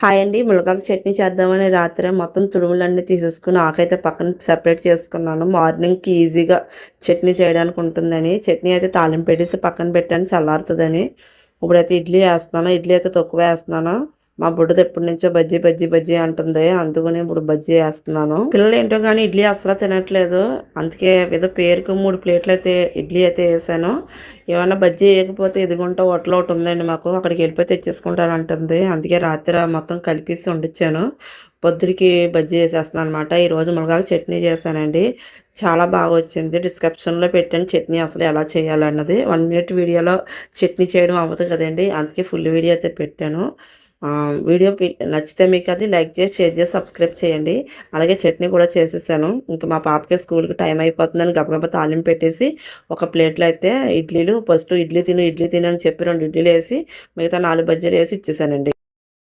Hi అండి. మునగాకు చట్నీ చేద్దామని రాత్రి మొత్తం తుడుములన్నీ తీసేసుకుని ఆకైతే పక్కన సెపరేట్ చేసుకున్నాను. మార్నింగ్కి ఈజీగా చట్నీ చేయడానికి ఉంటుందని. చట్నీ అయితే తాలింపు పెట్టేసి పక్కన పెట్టాను చల్లారుతుందని. ఇప్పుడైతే ఇడ్లీ వేస్తున్నాను. ఇడ్లీ అయితే తక్కువ వేస్తున్నాను. మా బుడ్డది ఎప్పటి నుంచో బజ్జీ బజ్జీ బజ్జీ అంటుంది. అందుకని ఇప్పుడు బజ్జీ వేస్తున్నాను. పిల్లలు ఏంటో కానీ ఇడ్లీ అసలు తినట్లేదు. అందుకే ఏదో పేరుకు మూడు ప్లేట్లు అయితే ఇడ్లీ అయితే వేసాను. ఏమన్నా బజ్జీ వేయకపోతే ఇదిగుంటా హోటల్ ఒకటి ఉందండి మాకు. అక్కడికి వెళ్ళిపోయి తెచ్చేసుకుంటాను అంటుంది అందుకే రాత్రి మొత్తం కలిపేసి వండించాను పొద్దురికి బజ్జీ చేసేస్తున్నాను అనమాట ఈరోజు మునగాకు చట్నీ చేశానండి. చాలా బాగా వచ్చింది డిస్క్రిప్షన్లో పెట్టాను చట్నీ అసలు ఎలా చేయాలన్నది. వన్ మినిట్ వీడియోలో చట్నీ చేయడం అవ్వదు కదండి. అందుకే ఫుల్ వీడియో అయితే పెట్టాను. వీడియో నచ్చితే మీకు అది లైక్ చేసి షేర్ చేసి సబ్స్క్రైబ్ చేయండి. అలాగే చట్నీ కూడా చేసేసాను. ఇంకా మా పాపకి స్కూల్కి టైం అయిపోతుందని గబగబా తాలింపు పెట్టేసి ఒక ప్లేట్లో అయితే ఇడ్లీలు ఫస్ట్ ఇడ్లీ తిను ఇడ్లీ తిను అని చెప్పి రెండు ఇడ్లీలు వేసి మిగతా నాలుగు బజ్జీలు వేసి ఇచ్చేసానండి.